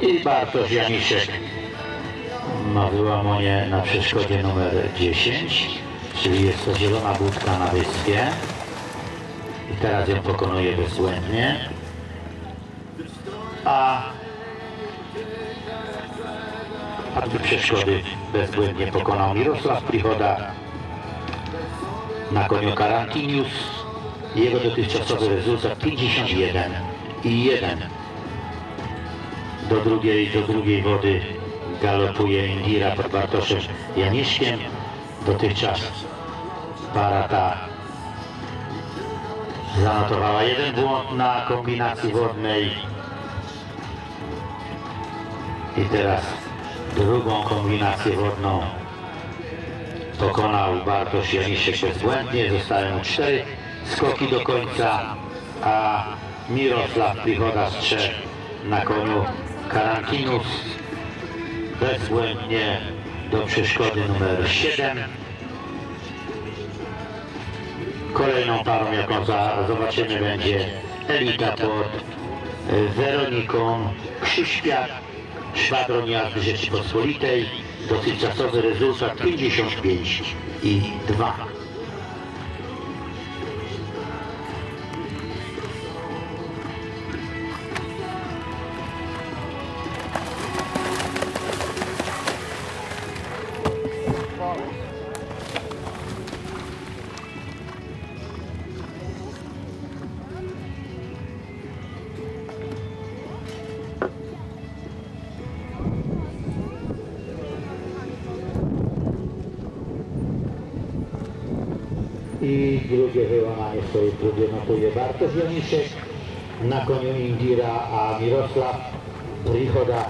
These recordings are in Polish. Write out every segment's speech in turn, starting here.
I Bartosz Janiszek ma wyłamanie na przeszkodzie numer 10, czyli jest to zielona budka na wyspie. I teraz ją pokonuje bezbłędnie. A a tu przeszkody bezbłędnie pokonał Mirosław Prichoda na koniu Karantinius. Jego dotychczasowy rezultat 51 i 1. Do drugiej, do drugiej wody galopuje Indira pod Bartoszem Janiszkiem. Dotychczas para ta zanotowała jeden błąd na kombinacji wodnej. I teraz drugą kombinację wodną pokonał Bartosz Janiszek bezbłędnie. Zostały mu cztery skoki do końca, a Mirosław Prichoda z trzech na koniu Karantinus bezbłędnie do przeszkody numer 7. Kolejną parą, jaką za, zobaczymy, będzie Elita pod y, Weroniką Krzyśpiak, szwadron jazdy Rzeczypospolitej. Dotychczasowy rezultat 55 i 2. I drugie wyłamanie swojej próbie notuje Bartosz Janiszek. Na koniu Indira, a Mirosław Prichoda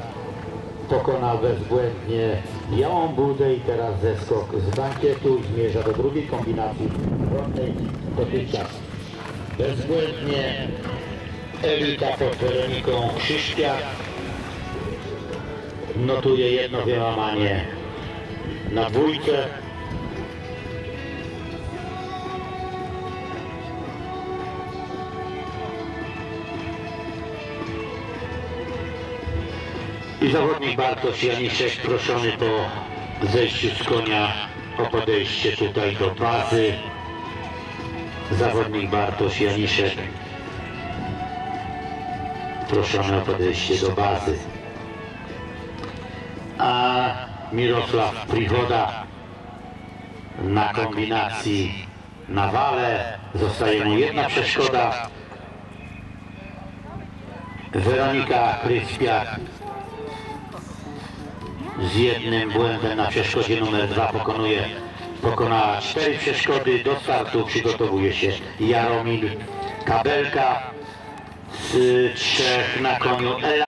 pokonał bezbłędnie Białą Budę i teraz zeskok z bankietu zmierza do drugiej kombinacji wodnej dotychczas bezbłędnie Elita pod Weroniką Krzyśpiak notuje jedno wyłamanie na dwójce I zawodnik Bartosz Janiszek proszony po zejściu z konia o podejście tutaj do bazy. Zawodnik Bartosz Janiszek proszony o podejście do bazy. A Mirosław Prichoda na kombinacji na wale zostaje mu jedna przeszkoda. Weronika Kryspiak z jednym błędem na przeszkodzie numer dwa pokonuje. Pokonała cztery przeszkody do startu przygotowuje się Jaromir Kabelka z trzech na koniu. Ela